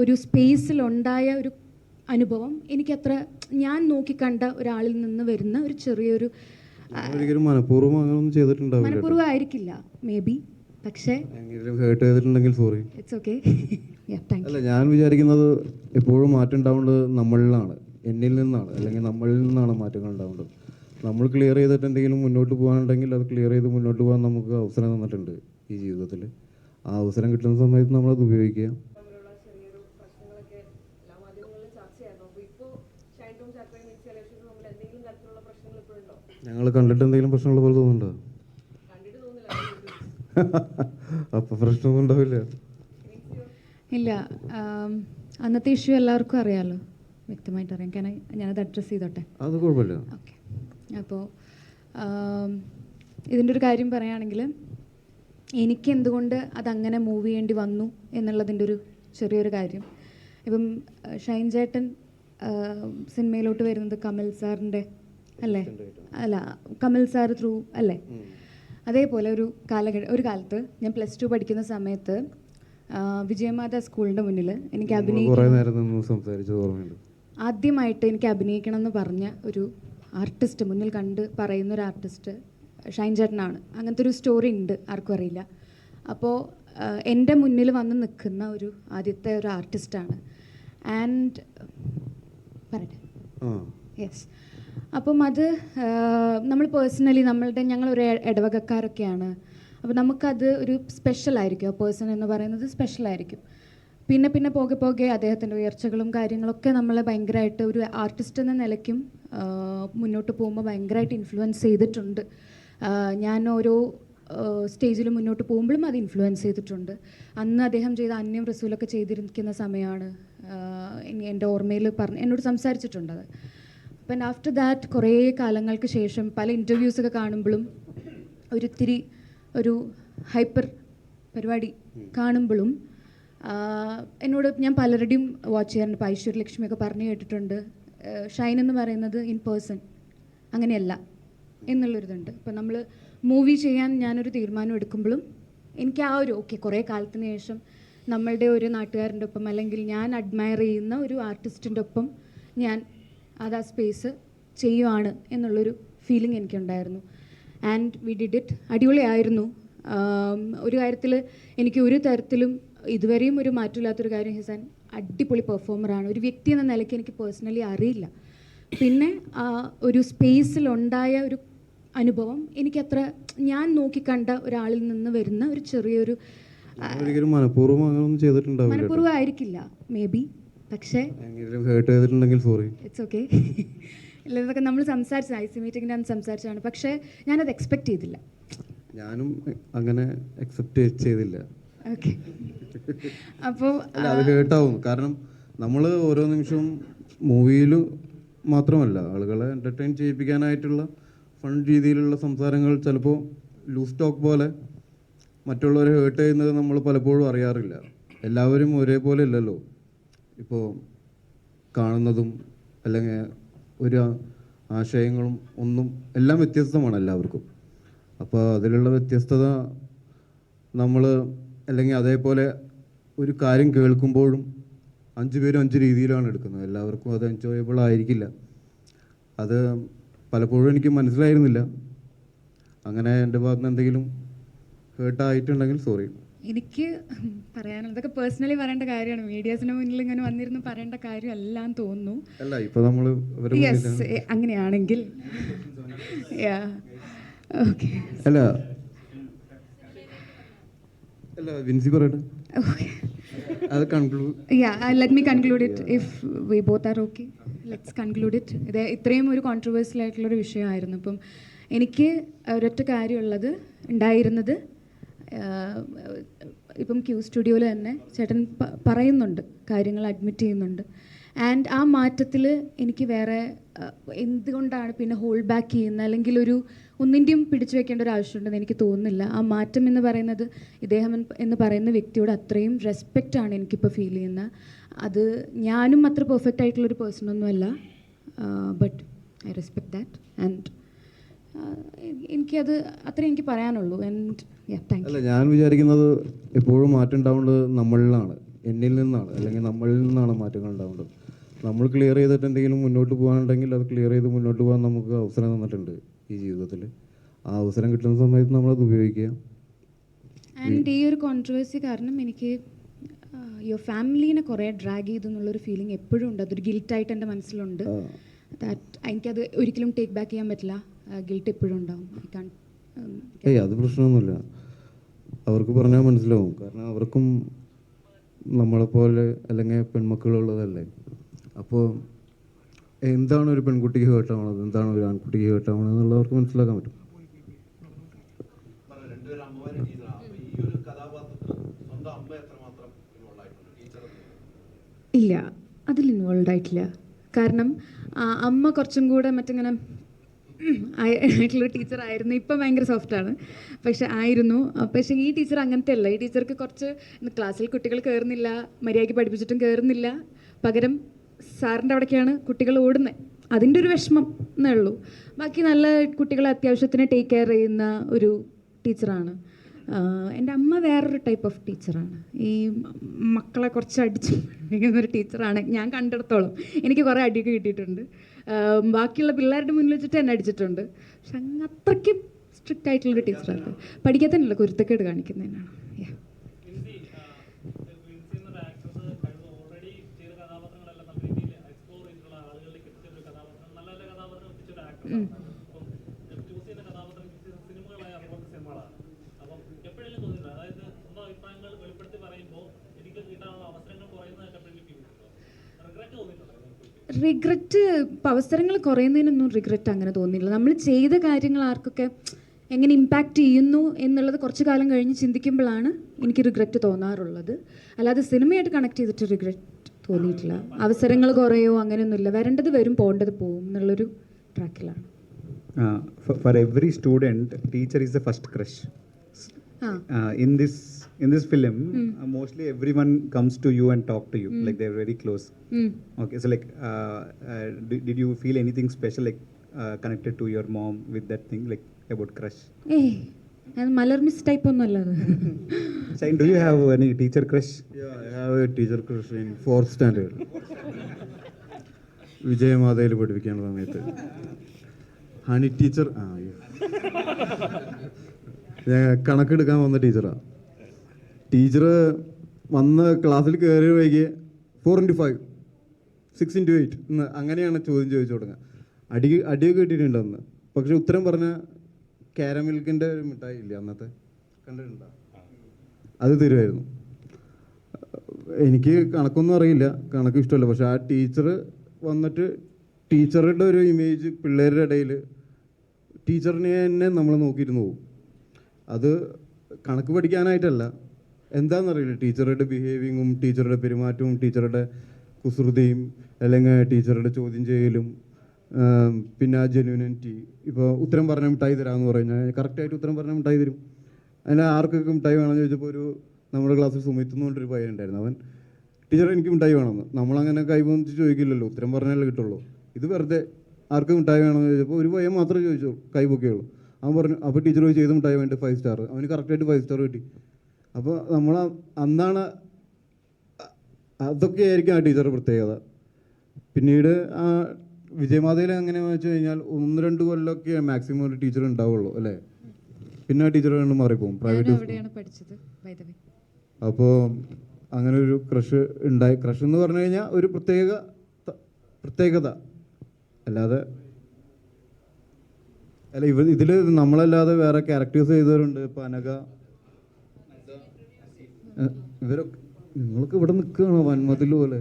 ഒരു സ്പേസിലുണ്ടായ ഒരു അനുഭവം. എനിക്കത്ര ഞാൻ നോക്കിക്കണ്ട ഒരാളിൽ നിന്ന് വരുന്ന ഒരു ചെറിയൊരു മനഃപൂർവം ആയിരിക്കില്ല മേ ബി പക്ഷേ സോറി ഇറ്റ്സ് ഓക്കെ താങ്ക് അല്ല ഞാൻ വിചാരിക്കുന്നത് എപ്പോഴും മാറ്റം ഉണ്ടാവേണ്ടത് നമ്മളിലാണ് എന്നിൽ നിന്നാണ് അല്ലെങ്കിൽ നമ്മളിൽ നിന്നാണ് മാറ്റങ്ങൾ ഉണ്ടാവേണ്ടത്. നമ്മൾ ക്ലിയർ ചെയ്തിട്ട് എന്തെങ്കിലും മുന്നോട്ട് പോകാനുണ്ടെങ്കിൽ അത് ക്ലിയർ ചെയ്ത് മുന്നോട്ട് പോകാൻ നമുക്ക് അവസരം തന്നിട്ടുണ്ട് ഈ ജീവിതത്തിൽ. ആ അവസരം കിട്ടുന്ന സമയത്ത് നമ്മളത് ഉപയോഗിക്കുക. ഞങ്ങൾ കണ്ടിട്ട് എന്തെങ്കിലും പ്രശ്നമുള്ള പോലെ തോന്നുന്നുണ്ടോ? അപ്പൊ പ്രശ്നമൊന്നും ഉണ്ടാവില്ല. ഇല്ല അന്നത്തെ ഇഷ്യൂ എല്ലാവർക്കും അറിയാമല്ലോ വ്യക്തമായിട്ട് അറിയാം. കാരണം ഞാനത് അഡ്രസ്സ് ചെയ്തോട്ടെ? അത് കുഴപ്പമില്ല. ഓക്കെ അപ്പോൾ ഇതിന്റെ ഒരു കാര്യം പറയുകയാണെങ്കിൽ എനിക്ക് എന്തുകൊണ്ട് അതങ്ങനെ മൂവ് ചെയ്യേണ്ടി വന്നു എന്നുള്ളതിന്റെ ഒരു ചെറിയൊരു കാര്യം. ഇപ്പം ഷൈൻ ചേട്ടൻ സിനിമയിലോട്ട് വരുന്നത് കമൽ സാറിന്റെ അല്ലേ? അല്ല കമൽ സാർ ത്രൂ അല്ലേ? അതേപോലെ ഒരു കാലഘട്ട ഒരു കാലത്ത് ഞാൻ പ്ലസ് ടു പഠിക്കുന്ന സമയത്ത് വിജയമാത സ്കൂളിന്റെ മുന്നിൽ എനിക്ക് അഭിനയിക്കാൻ ആദ്യമായിട്ട് എനിക്ക് അഭിനയിക്കണം എന്ന് പറഞ്ഞ ഒരു ആർട്ടിസ്റ്റ് മുന്നിൽ കണ്ട് പറയുന്ന ഒരു ആർട്ടിസ്റ്റ് ഷൈൻ ചേട്ടനാണ്. അങ്ങനത്തെ ഒരു സ്റ്റോറി ഉണ്ട് ആർക്കും അറിയില്ല. അപ്പോൾ എന്റെ മുന്നിൽ വന്ന് നിൽക്കുന്ന ഒരു ആദ്യത്തെ ഒരു ആർട്ടിസ്റ്റാണ് ആൻഡ് പറയട്ടെ. യെസ് അപ്പം അത് നമ്മൾ പേഴ്സണലി നമ്മളുടെ ഞങ്ങളൊരു ഇടവകക്കാരൊക്കെയാണ്. അപ്പോൾ നമുക്കത് ഒരു സ്പെഷ്യൽ ആയിരിക്കും. ആ പേഴ്സൺ എന്ന് പറയുന്നത് സ്പെഷ്യൽ ആയിരിക്കും. പിന്നെ പിന്നെ പോകെ പോകെ അദ്ദേഹത്തിന്റെ ഉയർച്ചകളും കാര്യങ്ങളൊക്കെ നമ്മളെ ഭയങ്കരമായിട്ട് ഒരു ആർട്ടിസ്റ്റ് എന്ന നിലയ്ക്കും മുന്നോട്ട് പോകുമ്പോൾ ഭയങ്കരമായിട്ട് ഇൻഫ്ലുവൻസ് ചെയ്തിട്ടുണ്ട്. ഞാൻ ഓരോ സ്റ്റേജിൽ മുന്നോട്ട് പോകുമ്പോഴും അത് ഇൻഫ്ലുവൻസ് ചെയ്തിട്ടുണ്ട്. അന്ന് അദ്ദേഹം ചെയ്ത അന്യം റസൂലൊക്കെ ചെയ്തിരിക്കുന്ന സമയമാണ് എന്റെ ഓർമ്മയിൽ പറഞ്ഞ് എന്നോട് സംസാരിച്ചിട്ടുണ്ട് അത്. അപ്പം ആഫ്റ്റർ ദാറ്റ് കുറേ കാലങ്ങൾക്ക് ശേഷം പല ഇന്റർവ്യൂസൊക്കെ കാണുമ്പോഴും ഒരിത്തിരി ഒരു ഹൈപ്പർ പരിപാടി കാണുമ്പോഴും എന്നോട് ഞാൻ പലരുടെയും വാച്ച് ചെയ്യാറുണ്ട്. ഇപ്പോൾ ഐശ്വര്യലക്ഷ്മിയൊക്കെ പറഞ്ഞു കേട്ടിട്ടുണ്ട്. ഷൈൻ എന്ന് പറയുന്നത് ഇൻ പേഴ്സൺ അങ്ങനെയല്ല എന്നുള്ളൊരിതുണ്ട്. ഇപ്പം നമ്മൾ മൂവി ചെയ്യാൻ ഞാനൊരു തീരുമാനം എടുക്കുമ്പോഴും എനിക്ക് ആ ഒരു ഓക്കെ കുറേ കാലത്തിന് ശേഷം നമ്മളുടെ ഒരു നാട്ടുകാരന്റെ ഒപ്പം അല്ലെങ്കിൽ ഞാൻ അഡ്മയർ ചെയ്യുന്ന ഒരു ആർട്ടിസ്റ്റിന്റെ ഒപ്പം ഞാൻ അത് ആ സ്പേസ് ചെയ്യുവാണ് എന്നുള്ളൊരു ഫീലിംഗ് എനിക്കുണ്ടായിരുന്നു. ആൻഡ് വി ഡിഡ് ഇറ്റ് അടിപൊളിയായിരുന്നു. ഒരു കാര്യത്തിൽ എനിക്ക് ഒരു തരത്തിലും ഇതുവരെയും ഒരു മാറ്റമില്ലാത്തൊരു കാര്യം ഹിസാൻ അടിപൊളി പെർഫോമറാണ് ഒരു വ്യക്തി എന്ന നിലയ്ക്ക് എനിക്ക് പേഴ്സണലി അറിയില്ല. പിന്നെ ഒരു സ്പേസിലുണ്ടായ ഒരു അനുഭവം എനിക്കത്ര ഞാൻ നോക്കിക്കണ്ട ഒരാളിൽ നിന്ന് വരുന്ന ഒരു ചെറിയൊരു മനഃപൂർവം ആയിരിക്കില്ല. മേ ബി പക്ഷേ ഹേർട്ട് ചെയ്തിട്ടുണ്ടെങ്കിൽ സോറി ഇറ്റ്സ് ഓക്കെ ഇല്ല ഇതൊക്കെ നമ്മൾ സംസാരിച്ച ഐ സി മീറ്റിങ്ങിന്റെ അന്ന് സംസാരിച്ചതാണ്. പക്ഷേ ഞാനത് എക്സ്പെക്റ്റ് ചെയ്തില്ല. ഞാനും അങ്ങനെ അക്സെപ്റ്റ് ചെയ്തില്ല. ഓക്കെ അപ്പോൾ അത് കേട്ടാവും കാരണം നമ്മൾ ഓരോ നിമിഷവും മൂവിയിൽ മാത്രമല്ല ആളുകളെ എന്റർടൈൻ ചെയ്യിപ്പിക്കാനായിട്ടുള്ള ഫൺ രീതിയിലുള്ള സംസാരങ്ങൾ ചിലപ്പോൾ ലൂസ് ടോക്ക് പോലെ മറ്റുള്ളവരെ ഹേർട്ട് ചെയ്യുന്നത് നമ്മൾ പലപ്പോഴും അറിയാറില്ല. എല്ലാവരും ഒരേപോലെ അല്ലല്ലോ ഇപ്പോൾ കാണുന്നതും അല്ലെങ്കിൽ ഒരു ആശയങ്ങളും ഒന്നും എല്ലാം വ്യത്യസ്തമാണ് എല്ലാവർക്കും. അപ്പോൾ അതിലുള്ള വ്യത്യസ്തത നമ്മൾ അല്ലെങ്കിൽ അതേപോലെ ഒരു കാര്യം കേൾക്കുമ്പോഴും അഞ്ച് പേരും അഞ്ച് രീതിയിലാണ് എടുക്കുന്നത്. എല്ലാവർക്കും അത് എൻജോയബിൾ ആയിരിക്കില്ല. അത് പലപ്പോഴും എനിക്ക് മനസ്സിലായിരുന്നില്ല. അങ്ങനെ എന്റെ ഭാഗത്ത് നിന്ന് എന്തെങ്കിലും ഹേർട്ടായിട്ടുണ്ടെങ്കിൽ സോറി എനിക്ക് പറയാനുള്ളത് ഇതൊക്കെ പേഴ്സണലി പറയേണ്ട കാര്യമാണ്. മീഡിയാസിന് മുന്നിൽ ഇങ്ങനെ വന്നിരുന്ന് പറയേണ്ട കാര്യമല്ല എന്ന് തോന്നുന്നു യെസ് അങ്ങനെയാണെങ്കിൽ. ഓക്കെ അല്ല. അല്ല വിൻസി പറയട്ടെ? അത് conclude yeah let conclude it if we both let's conclude it ഇത് ഇത്രയും ഒരു കോൺട്രവേഴ്സ്യൽ ആയിട്ടുള്ളൊരു വിഷയമായിരുന്നു. അപ്പം എനിക്ക് ഒരൊറ്റ കാര്യമുള്ളത് ഉണ്ടായിരുന്നത് ഇപ്പം ക്യൂ സ്റ്റുഡിയോയിൽ തന്നെ ചേട്ടൻ പറയുന്നുണ്ട് കാര്യങ്ങൾ അഡ്മിറ്റ് ചെയ്യുന്നുണ്ട്. ആൻഡ് ആ മാറ്റത്തിൽ എനിക്ക് വേറെ എന്തുകൊണ്ടാണ് പിന്നെ ഹോൾഡ് ബാക്ക് ചെയ്യുന്നത്? അല്ലെങ്കിൽ ഒരു ഒന്നിന്റെയും പിടിച്ചു വെക്കേണ്ട ഒരു ആവശ്യമുണ്ടെന്ന് എനിക്ക് തോന്നുന്നില്ല. ആ മാറ്റം എന്ന് പറയുന്നത് ഇദ്ദേഹം എന്ന് പറയുന്ന വ്യക്തിയോട് അത്രയും റെസ്പെക്റ്റ് ആണ് എനിക്കിപ്പോൾ ഫീൽ ചെയ്യുന്നത് അത് ഞാനും അത്ര പെർഫെക്റ്റ് ആയിട്ടുള്ളൊരു പേഴ്സണൊന്നുമല്ല but I respect that and എനിക്കത് അത്ര എനിക്ക് പറയാനുള്ളൂ. അല്ല ഞാൻ വിചാരിക്കുന്നത് എപ്പോഴും മാറ്റം ഉണ്ടാവേണ്ടത് നമ്മളിലാണ്. എന്നിൽ നിന്നാണ്. അല്ലെങ്കിൽ നമ്മളിൽ നിന്നാണ് മാറ്റങ്ങൾ ഉണ്ടാവേണ്ടത്. നമ്മൾ ക്ലിയർ ചെയ്തിട്ട് എന്തെങ്കിലും മുന്നോട്ട് പോകാനുണ്ടെങ്കിൽ അത് ക്ലിയർ ചെയ്ത് മുന്നോട്ട് പോകാൻ നമുക്ക് അവസരം തന്നിട്ടുണ്ട് ഈ ജീവിതത്തിൽ. ആ അവസരം കിട്ടുന്ന സമയത്ത് നമ്മളത് ഉപയോഗിക്കുക. ആൻഡ് ഈ ഒരു കോൺട്രവേഴ്സി കാരണം എനിക്ക് യുവർ ഫാമിലീനെ കുറേ ഡ്രാഗ് ചെയ്തു എന്നുള്ളൊരു ഫീലിംഗ് എപ്പോഴും ഉണ്ട്. അതൊരു ഗിൽറ്റായിട്ട് എന്റെ മനസ്സിലുണ്ട്. ദാറ്റ് എനിക്കത് ഒരിക്കലും ടേക്ക് ബാക്ക് ചെയ്യാൻ പറ്റില്ല. ഗിൽട്ട് എപ്പോഴും ഉണ്ടാവും. ഐ കാൺ ഏയ് അത് പ്രശ്നമൊന്നുമില്ല. അവർക്ക് പറഞ്ഞാൽ മനസ്സിലാവും. കാരണം അവർക്കും നമ്മളെപ്പോലെ അല്ലെങ്കിൽ പെൺമക്കളുള്ളതല്ലേ. അപ്പോൾ എന്താണ് ഒരു പെൺകുട്ടിക്ക് ഹേർട്ടാവണത് എന്താണ് ഒരു ആൺകുട്ടിക്ക് ഹേർട്ടാവണത് എന്നുള്ളത് അവർക്ക് മനസ്സിലാക്കാൻ പറ്റും. ഇല്ല. അതിൽ ഇൻവോൾവ് ആയിട്ടില്ല. കാരണം അമ്മ കുറച്ചും കൂടെ മറ്റിങ്ങനെ ആയിട്ടുള്ള ടീച്ചർ ആയിരുന്നു. ഇപ്പം ഭയങ്കര സോഫ്റ്റാണ് പക്ഷെ ആയിരുന്നു. പക്ഷെ ഈ ടീച്ചർ അങ്ങനത്തെ അല്ല. ഈ ടീച്ചർക്ക് കുറച്ച് ക്ലാസ്സിൽ കുട്ടികൾ കയറുന്നില്ല മര്യാദയ്ക്ക് പഠിപ്പിച്ചിട്ടും കയറുന്നില്ല പകരം സാറിന്റെ അവിടേക്കാണ് കുട്ടികൾ ഓടുന്നത് അതിന്റെ ഒരു വിഷമം എന്നേ ഉള്ളൂ. ബാക്കി നല്ല കുട്ടികളെ അത്യാവശ്യത്തിന് ടേക്ക് കെയർ ചെയ്യുന്ന ഒരു ടീച്ചറാണ് എന്റെ അമ്മ വേറൊരു ടൈപ്പ് ഓഫ് ടീച്ചറാണ് ഈ മക്കളെ കുറച്ച് അടിച്ച് ഒരു ടീച്ചറാണ് ഞാൻ കണ്ടിടത്തോളം. എനിക്ക് കുറേ അടിയൊക്കെ കിട്ടിയിട്ടുണ്ട്. ബാക്കിയുള്ള പിള്ളേരുടെ മുന്നിൽ വെച്ചിട്ട് എന്നെ അടിച്ചിട്ടുണ്ട്. പക്ഷെ അങ്ങ് അത്രയ്ക്കും സ്ട്രിക്റ്റ് ആയിട്ടുള്ളൊരു ടീച്ചറാണ്. പഠിക്കാത്തതിനല്ല കുരുത്തക്കേട് കാണിക്കുന്നതിനാണ്. റിഗ്രറ്റ് അവസരങ്ങൾ കുറയുന്നതിനൊന്നും റിഗ്രറ്റ് അങ്ങനെ തോന്നിയില്ല. നമ്മൾ ചെയ്ത കാര്യങ്ങൾ ആർക്കൊക്കെ എങ്ങനെ ഇമ്പാക്റ്റ് ചെയ്യുന്നു എന്നുള്ളത് കുറച്ച് കാലം കഴിഞ്ഞ് ചിന്തിക്കുമ്പോഴാണ് എനിക്ക് റിഗ്രറ്റ് തോന്നാറുള്ളത്. അല്ലാതെ സിനിമയായിട്ട് കണക്ട് ചെയ്തിട്ട് റിഗ്രറ്റ് തോന്നിയിട്ടില്ല. അവസരങ്ങൾ കുറയോ അങ്ങനെയൊന്നുമില്ല. വരേണ്ടത് വരും പോകേണ്ടത് പോകും എന്നുള്ളൊരു ട്രാക്കിലാണ് for every student teacher is the first crush in crush. Uh, in this film mm. uh, mostly everyone comes to you and talk to you, mm. like they're very close. mm. Okay, so like, uh, uh, did, did you feel anything special, like uh, connected to your mom with that thing, like about crush? hey. Malar miss type. അത് do you have any teacher crush? Yeah, I have a teacher crush in fourth standard. വിജയമാതയിൽ പഠിപ്പിക്കുന്ന സമയത്ത് honey teacher ആ. ഞാൻ കണക്കെടുക്കാൻ വന്ന ടീച്ചറാണ് teacher വന്ന് ക്ലാസ്സിൽ കയറി വൈകി four into five six into eight അങ്ങനെയാണ് ചോദ്യം ചോദിച്ചു തുടങ്ങുക. അടി അടിയൊക്കെ കിട്ടിയിട്ടുണ്ട് അന്ന്. പക്ഷെ ഉത്തരം പറഞ്ഞ കാരമിൽക്കിന്റെ ഒരു മിഠായി ഇല്ല അന്നത്തെ? കണ്ടിട്ടുണ്ടോ? അത് തരുമായിരുന്നു എനിക്ക് കണക്കൊന്നും അറിയില്ല. കണക്ക് ഇഷ്ടമല്ല. പക്ഷെ ആ ടീച്ചർ വന്നിട്ട് ടീച്ചറുടെ ഒരു ഇമേജ് പിള്ളേരുടെ ഇടയിൽ ടീച്ചറിനെ തന്നെ നമ്മൾ നോക്കിയിരുന്നു. പോകും അത് കണക്ക് പഠിക്കാനായിട്ടല്ല. എന്താണെന്നറിയില്ല ടീച്ചറുടെ ബിഹേവിങ്ങും ടീച്ചറുടെ പെരുമാറ്റവും ടീച്ചറുടെ കുസൃതിയും അല്ലെങ്കിൽ ടീച്ചറുടെ ചോദ്യം ചെയ്യലും പിന്നെ ആ ജെന്യൂനിറ്റി ഇപ്പോൾ ഉത്തരം പറഞ്ഞ മിഠായി തരാമെന്ന് പറഞ്ഞാൽ കറക്റ്റായിട്ട് ഉത്തരം പറഞ്ഞ മിഠായി തരും. അതിന് ആർക്കൊക്കെ മിഠായി വേണമെന്ന് ചോദിച്ചപ്പോൾ ഒരു നമ്മുടെ ക്ലാസ്സിൽ സുമിത്ത് എന്ന് പറഞ്ഞൊരു പയ്യൻ ഉണ്ടായിരുന്നു. അവൻ ടീച്ചർ എനിക്ക് മിഠായി വേണമെന്ന്. നമ്മളങ്ങനെ കൈവന്നിച്ച് ചോദിക്കില്ലല്ലോ. ഉത്തരം പറഞ്ഞാലേ കിട്ടുള്ളൂ. ഇത് വെറുതെ ആർക്ക് മിഠായി വേണമെന്ന് ചോദിച്ചപ്പോൾ ഒരു പയ്യൻ മാത്രമേ ചോദിച്ചു കൈ പൊക്കിയുള്ളൂ. അവൻ പറഞ്ഞു അപ്പോൾ ടീച്ചർ ഏത് മിഠായി വേണ്ടി ഫൈവ് സ്റ്റാർ അവന് കറക്റ്റായിട്ട് ഫൈവ് സ്റ്റാർ കിട്ടി. അപ്പോൾ നമ്മൾ അന്നാണ് അതൊക്കെ അതൊക്കെയായിരിക്കും ആ ടീച്ചറുടെ പ്രത്യേകത. പിന്നീട് ആ വിജയമാതയിൽ എങ്ങനെ വെച്ച് കഴിഞ്ഞാൽ ഒന്ന് രണ്ട് കൊല്ലമൊക്കെ മാക്സിമം ഒരു ടീച്ചർ ഉണ്ടാവുള്ളൂ അല്ലേ? പിന്നെ ആ ടീച്ചർ കണ്ട് മാറിപ്പോകും പോകും പ്രൈവറ്റ്. അപ്പോൾ അങ്ങനെ ഒരു ക്രഷ് ഉണ്ടായി. ക്രഷ് എന്ന് പറഞ്ഞു കഴിഞ്ഞാൽ ഒരു പ്രത്യേക പ്രത്യേകത. അല്ലാതെ അല്ല ഇവ ഇതിൽ നമ്മളല്ലാതെ വേറെ ക്യാരക്ടേഴ്സ് ചെയ്തവരുണ്ട് ഇപ്പം ഏഹ് ഇവരൊക്കെ നിങ്ങൾക്ക് ഇവിടെ നിൽക്കുകയാണോ വന്മതിൽ പോലെ?